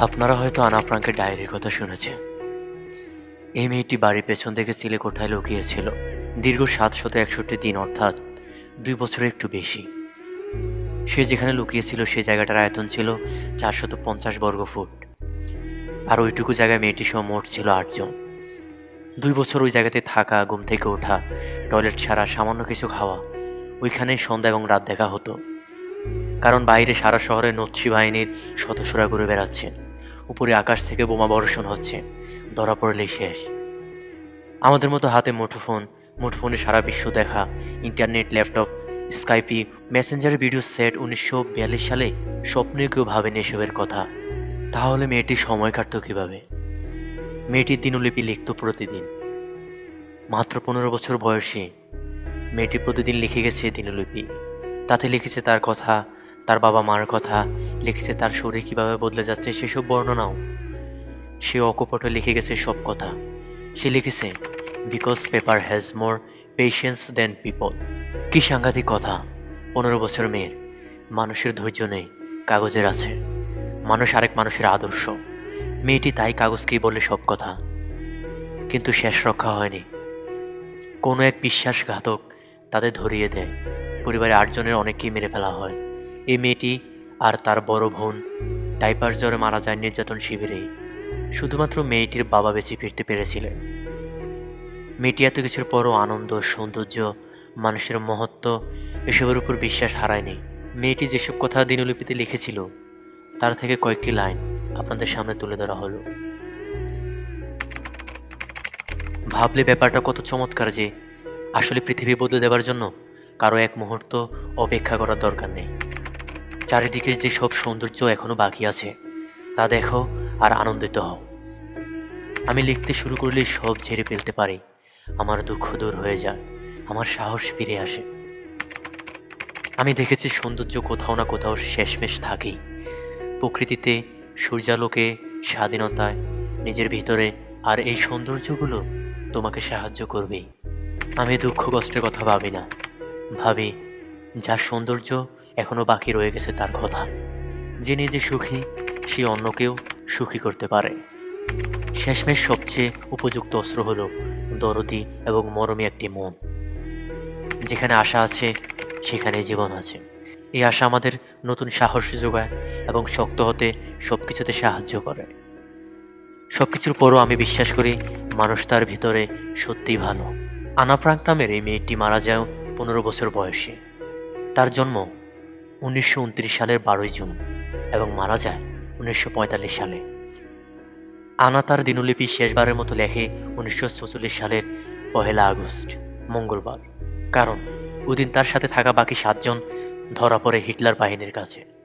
আপনারা হয়তো আনাপ্রাঙ্কের ডায়েরির কথা শুনেছেন। এই মেয়েটি বাড়ির পেছন থেকে চিলে কোঠায় লুকিয়েছিল। দীর্ঘ সাতশত একষট্টি দিন, অর্থাৎ দুই বছরের একটু বেশি। সে যেখানে লুকিয়েছিল সেই জায়গাটার আয়তন ছিল চারশত পঞ্চাশ বর্গ ফুট। আর ওইটুকু জায়গায় মেয়েটি সহ মোট ছিল আটজন দুই বছর ওই জায়গাতে থাকা, ঘুম থেকে ওঠা, টয়লেট ছাড়া সামান্য কিছু খাওয়া ওইখানে সন্ধ্যা এবং রাত দেখা হতো। কারণ বাইরে সারা শহরে নৎসি বাহিনীর সদস্যরা ঘুরে বেড়াচ্ছেন। উপরে আকাশ থেকে বোমা বর্ষণ হচ্ছে। ধরা পড়লেই শেষ। আমাদের মতো হাতে মুঠোফোন, মুঠোফোনে সারা বিশ্ব দেখা, internet, laptop, Skype, messenger video set উনিশশো বিয়াল্লিশ সালে স্বপ্নে কেউ ভাবেন এসবের কথা। তাহলে মেয়েটি সময় কাটত কীভাবে? মেয়েটির দিনলিপি লিখত প্রতিদিন। মাত্র পনেরো বছর বয়সে মেয়েটি প্রতিদিন লিখে গেছে দিনলিপি। তাতে লিখেছে তার কথা তার বাবা মার কথা লিখেছে, তার শরীর কীভাবে বদলে যাচ্ছে সেসব বর্ণনাও। সে অকপটে লিখে গেছে সব কথা। সে লিখেছে because paper has more patience than people কি সাংঘাতিক কথা। পনেরো বছর মেয়ের। মানুষের ধৈর্য নেই, কাগজের আছে। মানুষ আরেক মানুষের আদর্শ। মেয়েটি তাই কাগজকেই বলে সব কথা। কিন্তু শেষ রক্ষা হয়নি। কোনো এক বিশ্বাসঘাতক তাদের ধরিয়ে দেয়। পরিবারে আটজনের অনেককেই মেরে ফেলা হয়। এই মেয়েটি আর তার বড় বোন টাইপার জ্বরে মারা যায় নির্যাতন শিবিরেই। শুধুমাত্র মেয়েটির বাবা বেঁচে ফিরতে পেরেছিলেন। মেয়েটি এত কিছুর পরও আনন্দ, সৌন্দর্য, মানুষের মহত্ব এসবের উপর বিশ্বাস হারায়নি। মেয়েটি যেসব কথা দিনলিপিতে লিখেছিল, তার থেকে কয়েকটি লাইন আপনাদের সামনে তুলে ধরা হলো। ভাবলে ব্যাপারটা কত চমৎকার যে, আসলে পৃথিবী বদলে দেওয়ার জন্য কারও এক মুহূর্ত অপেক্ষা করার দরকার নেই। চারিদিকে যে সব সৌন্দর্য এখনও বাকি আছে, তা দেখো আর আনন্দিত হও। আমি লিখতে শুরু করলেই সব ঝেড়ে ফেলতে পারি। আমার দুঃখ দূর হয়ে যায়, আমার সাহস ফিরে আসে। আমি দেখেছি সৌন্দর্য কোথাও না কোথাও শেষমেশ থাকেই। প্রকৃতিতে, সূর্যালোকে, স্বাধীনতায়, নিজের ভিতরে আর এই সৌন্দর্যগুলো তোমাকে সাহায্য করবে আমি দুঃখ কষ্টের কথা ভাবি না। ভাবি, যা সৌন্দর্য এখনও বাকি রয়ে গেছে তার কথা। যে নিজে সুখী, সে অন্যকেও সুখী করতে পারে। শেষমেশ সবচেয়ে উপযুক্ত অস্ত্র হল দরদি এবং মরমী একটি মন। যেখানে আশা আছে সেখানে জীবন আছে। এই আশা আমাদের নতুন সাহস যোগায় এবং শক্ত হতে সব কিছুতে সাহায্য করে। সব কিছুর পরও আমি বিশ্বাস করি, মানুষ তার ভিতরে সত্যিই ভালো। আনাপ্রাঙ্ক নামের এই মেয়েটি মারা যায় পনেরো বছর বয়সে। তার জন্ম উনিশশো উনত্রিশ সালের বারোই জুন এবং মারা যায় উনিশশো পঁয়তাল্লিশ সালে। আনা তার দিনলিপি শেষবারের মতো লেখে উনিশশো সালের পহেলা আগস্ট, মঙ্গলবার। কারণ, ওদিন তার সাথে থাকা বাকি সাতজন ধরা পড়ে হিটলার বাহিনীর কাছে।